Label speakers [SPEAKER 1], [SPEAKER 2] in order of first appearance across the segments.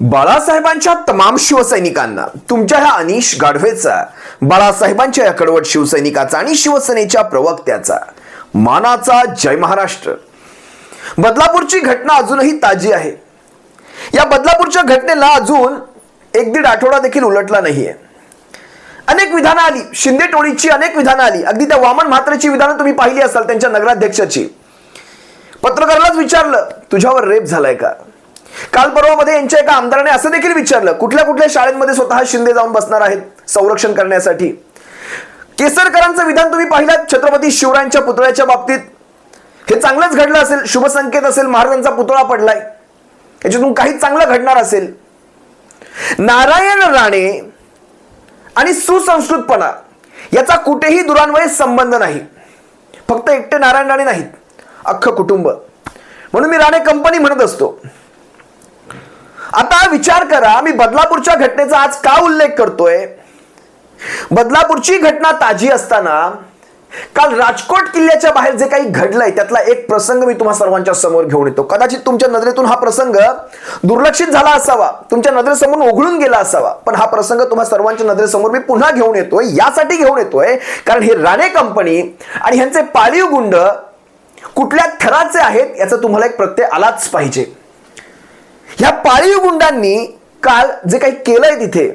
[SPEAKER 1] बाळासाहेबांच्या तमाम शिवसैनिकांना तुमच्या ह्या अनिश गाढवेचा बाळासाहेबांच्या या कडवट शिवसैनिकाचा आणि शिवसेनेच्या प्रवक्त्याचा. मानाचा जय महाराष्ट्र. बदलापूरची घटना अजूनही ताजी आहे. या बदलापूरच्या घटनेला अजून एक दीड आठवडा देखील उलटला नाहीये. अनेक विधानं आली. शिंदे टोळीची अनेक विधानं आली. अगदी त्या वामन म्हात्रेची विधानं तुम्ही पाहिली असाल त्यांच्या नगराध्यक्षाची. पत्रकारालाच विचारलं तुझ्यावर रेप झालाय का? काल परवामध्ये यांच्या एका आमदाराने असं देखील विचारलं कुठल्या कुठल्या शाळेमध्ये स्वतः शिंदे जाऊन बसणार आहेत संरक्षण करण्यासाठी? केसरकरांचं विधान तुम्ही पाहिलात छत्रपती शिवरायांच्या पुतळ्याच्या बाबतीत? हे चांगलंच घडलं असेल शुभसंकेत असेल महाराजांचा पुतळा पडलाय. याच्यातून काही चांगलं घडणार असेल. नारायण राणे आणि सुसंस्कृतपणा याचा कुठेही दुरान्वये संबंध नाही. फक्त एकटे नारायण राणे नाहीत अख्खं कुटुंब. म्हणून मी राणे कंपनी म्हणत असतो आता विचार करा मी बदलापूरच्या घटनेचा आज का उल्लेख करतोय? बदलापूरची घटना ताजी असताना काल राजकोट किल्ल्याच्या बाहेर जे काही घडलंय त्यातला एक प्रसंग मी तुम्हा सर्वांच्या समोर घेऊन येतो. कदाचित तुमच्या नजरेतून हा प्रसंग दुर्लक्षित झाला असावा तुमच्या नजरेसमोर ओघळून गेला असावा पण हा प्रसंग तुम्हा सर्वांच्या नजरेसमोर मी पुन्हा घेऊन येतोय यासाठी घेऊन येतोय कारण हे राणे कंपनी आणि ह्यांचे पाळीव गुंड कुठल्या थराचे आहेत याचा तुम्हाला एक प्रत्यय आलाच पाहिजे. ह्या पाळीव गुंडांनी काल जे काही केलंय तिथे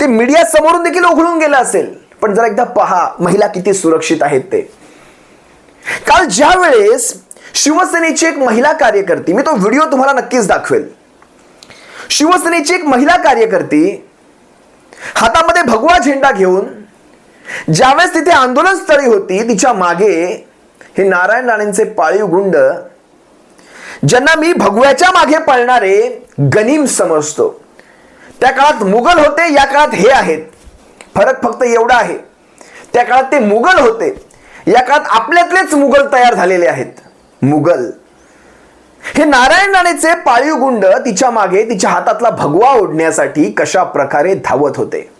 [SPEAKER 1] ते मीडिया समोरून देखील उघडून गेलं असेल. पण जरा एकदा पहा महिला किती सुरक्षित आहेत ते. काल ज्या वेळेस शिवसेनेची एक महिला कार्यकर्ती मी तो व्हिडिओ तुम्हाला नक्कीच दाखवेल. शिवसेनेची एक महिला कार्यकर्ती हातामध्ये भगवा झेंडा घेऊन ज्यावेळेस तिथे आंदोलन स्थळी होती तिच्यामागे हे नारायण राणेंचे पाळीव गुंड ज्यांना मी भगव्याच्या मागे पळणारे गनिम समजतो. त्या काळात मुघल होते या काळात हे आहेत. फरक फक्त एवढा आहे. त्या काळात ते मुघल होते. या काळात आपल्यातलेच मुघल तयार झालेले आहेत. मुघल. हे नारायण राणेचे पाळीव गुंड तिच्यामागे तिच्या हातातला भगवा ओढण्यासाठी कशा प्रकारे धावत होते.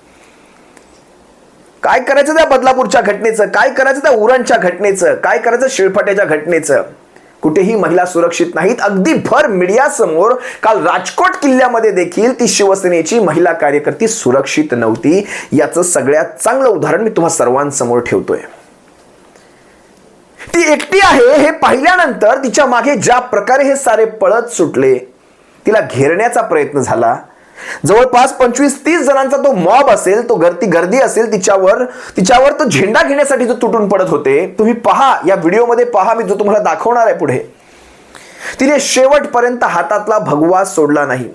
[SPEAKER 1] काय करायचं त्या बदलापूरच्या घटनेचं? काय करायचं त्या उरणच्या घटनेचं? काय करायचं शिळफाट्याच्या घटनेचं? कुठेही महिला सुरक्षित नाहीत. अगदी भर मीडिया समोर काल राजकोट किल्ल्यामध्ये देखील ती शिवसेनेची महिला कार्यकर्ती सुरक्षित नव्हती. याचं सगळ्यात चांगलं उदाहरण मी तुम्हा सर्वांसमोर ठेवतोय. ती एकटी आहे हे पाहिल्यानंतर तिच्यामागे ज्या प्रकारे हे सारे पळत सुटले तिला घेरण्याचा प्रयत्न झाला. जवळपास पंचवीस तीस जणांचा तो मॉब असेल तो गर्दी गर्दी असेल तिच्यावर तिच्यावर तो झेंडा घेण्यासाठी जो तुटून पडत होते तुम्ही पहा या व्हिडिओमध्ये पहा मी जो तुम्हाला दाखवणार आहे पुढे. तिने शेवटपर्यंत हातातला भगवा सोडला नाही.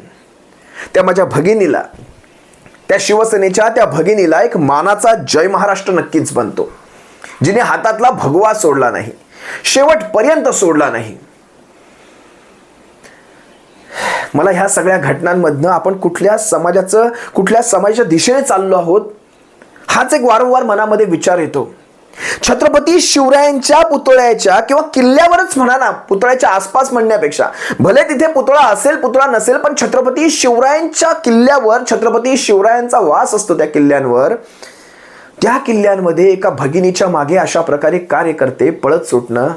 [SPEAKER 1] त्या माझ्या भगिनीला त्या शिवसेनेच्या त्या भगिनीला एक मानाचा जय महाराष्ट्र नक्कीच बनतो जिने हातातला भगवा सोडला नाही शेवटपर्यंत सोडला नाही. मला ह्या सगळ्या घटनांमधनं आपण कुठल्या समाजाचं कुठल्या समाजाच्या दिशेने चाललो आहोत हाच एक वारंवार मनामध्ये विचार येतो. छत्रपती शिवरायांच्या पुतळ्याच्या किंवा किल्ल्यावरच म्हणा ना पुतळ्याच्या आसपास म्हणण्यापेक्षा भले तिथे पुतळा असेल पुतळा नसेल पण छत्रपती शिवरायांच्या किल्ल्यावर छत्रपती शिवरायांचा वास असतो त्या किल्ल्यांवर त्या किल्ल्यांमध्ये एका भगिनीच्या मागे अशा प्रकारे कार्य करते पळत सुटणं.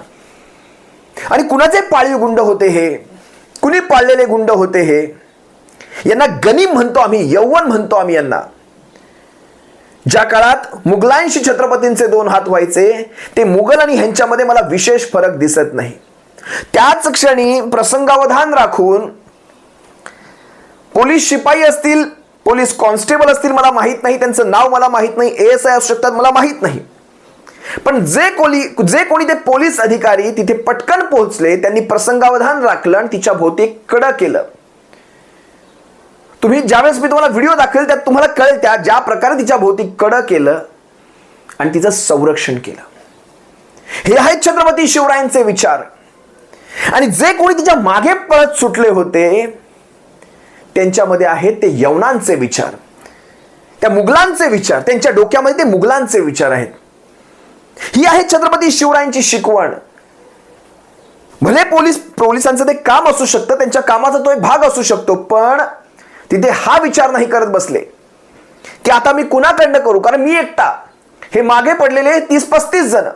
[SPEAKER 1] आणि कुणाचे पाळीव गुंड होते हे? कुणी पाळलेले गुंड होते हे? यांना गनीम म्हणतो आम्ही यवन म्हणतो आम्ही यांना. ज्या काळात मुघलांशी छत्रपतींचे दोन हात व्हायचे ते मुघल आणि ह्यांच्यामध्ये मला विशेष फरक दिसत नाही. त्याच क्षणी प्रसंगावधान राखून पोलीस शिपाई असतील पोलीस कॉन्स्टेबल असतील मला माहीत नाही त्यांचं नाव मला माहीत नाही ए एस आय असू शकतात मला माहीत नाही. पण जे कोणी जे कोणी ते पोलीस अधिकारी तिथे पटकन पोहोचले त्यांनी प्रसंगावधान राखलं आणि तिच्या भोवती कडं केलं. तुम्ही ज्यावेळेस मी तुम्हाला व्हिडिओ दाखवेल त्यात तुम्हाला कळेल त्या ज्या प्रकारे तिच्या भोवती कडं केलं आणि तिचं संरक्षण केलं. हे आहेत छत्रपती शिवरायांचे विचार. आणि जे कोणी तिच्यामागे पळत सुटले होते त्यांच्यामध्ये आहेत ते यवनांचे विचार. त्या मुघलांचे विचार त्यांच्या डोक्यामध्ये ते मुघलांचे विचार आहेत. ही आहे छत्रपती शिवरायांची शिकवण. भले पोलीस पोलिसांचं ते काम असू शकतं त्यांच्या कामाचा तो एक भाग असू शकतो पण तिथे हा विचार नाही करत बसले. की आता मी कुणाकडनं करू? कारण मी एकटा. हे मागे पडलेले तीस पस्तीस जण.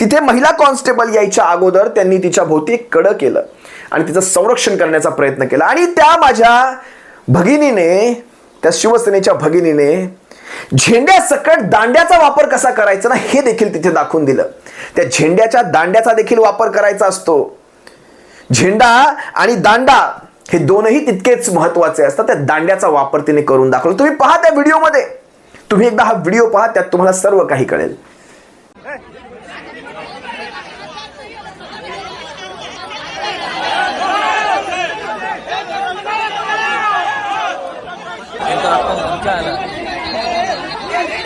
[SPEAKER 1] तिथे महिला कॉन्स्टेबल यायच्या अगोदर त्यांनी तिच्या भोवती एक कडं केलं आणि तिचं संरक्षण करण्याचा प्रयत्न केला. आणि त्या माझ्या भगिनीने त्या शिवसेनेच्या भगिनीने झेंड्यासकट दांड्याचा वापर कसा करायचा ना हे देखील तिथे दाखवून दिलं. त्या झेंड्याच्या दांड्याचा देखील वापर करायचा असतो. झेंडा आणि दांडा हे दोनही तितकेच महत्त्वाचे असतात. त्या दांड्याचा वापर तिने करून दाखवला. तुम्ही पहा त्या व्हिडिओमध्ये. तुम्ही एकदा हा व्हिडिओ पहा त्यात तुम्हाला सर्व काही कळेल.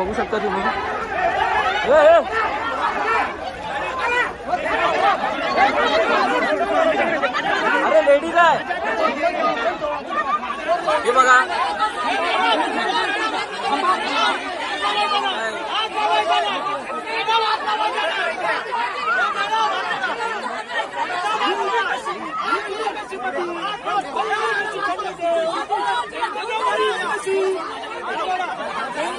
[SPEAKER 2] बघू शकता तुम्ही. अरे लेडीज आहे. हे बघा.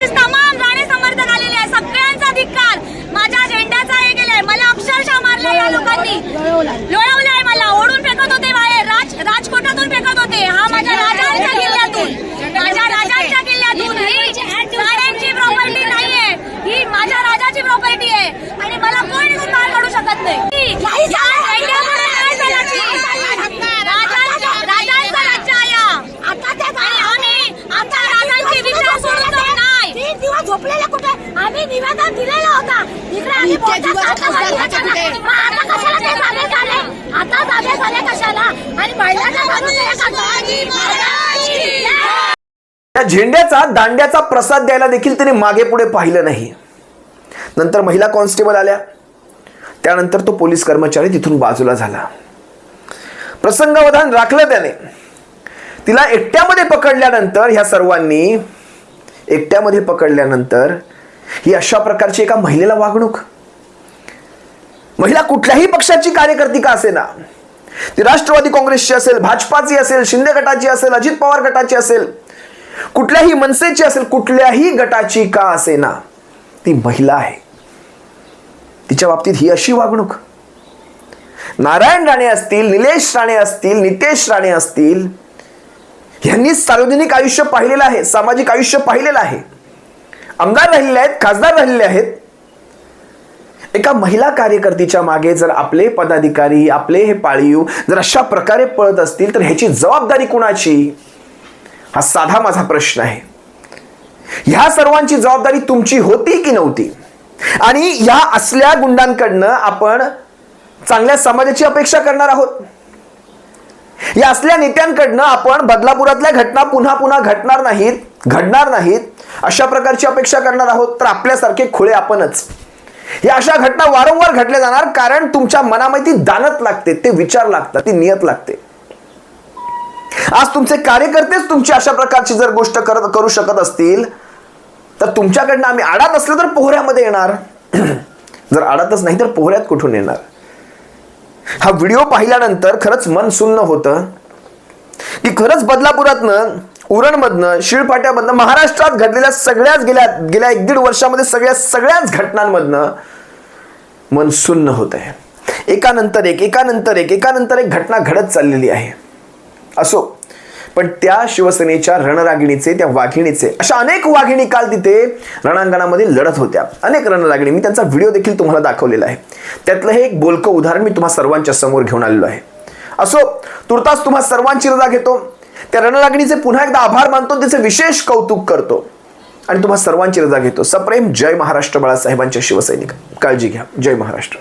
[SPEAKER 3] तमाम राणे समर्थक आलेले आहे सगळ्यांचा धिक्कार माझ्या झेंड्याचा हे केलंय मला अक्षरशः मारलंय या लोकांनी लोळवलंय मला ओढून फेकत होते बाहेर राज राजकोटातून फेकत होते हा माझ्या राजांच्या किल्ल्यातून माझ्या राजांच्या किल्ल्यातून ही राण्यांची प्रॉपर्टी नाहीये ही माझ्या राजाची प्रॉपर्टी आहे आणि मला कोणी पार काढू शकत नाही या झेंड्यामुळे नाही चालायची. राजांचं राजांचं राज्य आहे हा. आणि आम्ही आमच्या राजांची विचार सोडतो नाही
[SPEAKER 4] तीन दिवस झोपलेले कुठे आम्ही निवेदन दिलेलं
[SPEAKER 5] कुठे?
[SPEAKER 4] आता जागे झाले? कशाला? आणि महिलांना.
[SPEAKER 1] त्या झेंड्याचा दांड्याचा प्रसाद द्यायला देखील तिने मागे पुढे पाहिलं नाही. नंतर महिला कॉन्स्टेबल आल्या. त्यानंतर तो पोलीस कर्मचारी तिथून बाजूला झाला. प्रसंगावधान राखलं त्याने. तिला एकट्यामध्ये पकडल्यानंतर ह्या सर्वांनी एकट्यामध्ये पकडल्यानंतर ही अशा प्रकारची एका महिलेला वागणूक. महिला कुठल्याही पक्षाची कार्यकर्ती का असेना? ती राष्ट्रवादी काँग्रेसची असेल भाजपाची असेल शिंदे गटाची असेल अजित पवार गटाची असेल कुठल्याही मनसेची असेल कुठल्याही गटाची का असेना? ती महिला आहे. तिच्या बाबतीत ही अशी वागणूक. नारायण राणे असतील निलेश राणे असतील नितेश राणे असतील यांनी सार्वजनिक आयुष्य पाहिलेलं आहे सामाजिक आयुष्य पाहिलेलं आहे. आमदार राहिलेले आहेत खासदार राहिलेले आहेत. एका महिला कार्यकर्तीच्या मागे जर आपले पदाधिकारी आपले हे पाळीव जर अशा प्रकारे पळत असतील तर ह्याची जबाबदारी कुणाची? हा साधा माझा प्रश्न आहे. ह्या सर्वांची जबाबदारी तुमची होती की नव्हती? आणि ह्या असल्या गुंडांकडनं आपण चांगल्या समाजाची अपेक्षा करणार आहोत? या असल्या नेत्यांकडनं आपण बदलापुरातल्या घटना पुन्हा पुन्हा घटणार नाहीत घडणार नाहीत अशा प्रकारची अपेक्षा करणार आहोत तर आपल्यासारखे खुळे आपणच. या अशा घटना वारंवार घडल्या जाणार कारण तुमच्या मनामध्ये ती दानत लागते ते विचार लागतात ती नियत लागते. आज तुमचे कार्यकर्तेच तुमची अशा प्रकारची जर गोष्ट करत करू शकत असतील तर तुमच्याकडनं आम्ही आडात असलो तर पोहऱ्यामध्ये येणार. जर आडातच नाही तर पोहऱ्यात कुठून येणार? हा व्हिडिओ पाहिल्यानंतर खरंच मन सुन्न होतं की खरंच बदलापुरातनं उरणमधनं शिळपाट्यामधनं महाराष्ट्रात घडलेल्या सगळ्याच गेल्या गेल्या एक दीड वर्षामध्ये सगळ्या सगळ्याच घटनांमधनं मन सुन्न होत आहे. एकानंतर एक एकानंतर एक एकानंतर एक घटना घडत चाललेली आहे. असो. पण त्या शिवसेनेच्या रणरागिणीचे त्या वाघिणीचे अशा अनेक वाघिणी काल तिथे रणांगणामध्ये लढत होत्या. अनेक रणरागिणी मी त्यांचा व्हिडिओ देखील तुम्हाला दाखवलेला आहे. त्यातलं हे एक बोलकं उदाहरण मी तुम्हा सर्वांच्या समोर घेऊन आलेलो आहे. असो. तुर्तास तुम्हा सर्वांची रजा घेतो. त्या रणलागणीचे पुन्हा एकदा आभार मानतो त्याचे विशेष कौतुक करतो. आणि तुम्हा सर्वांची रजा घेतो. सप्रेम जय महाराष्ट्र बाळासाहेबांच्या शिवसैनिक. काळजी घ्या. जय महाराष्ट्र.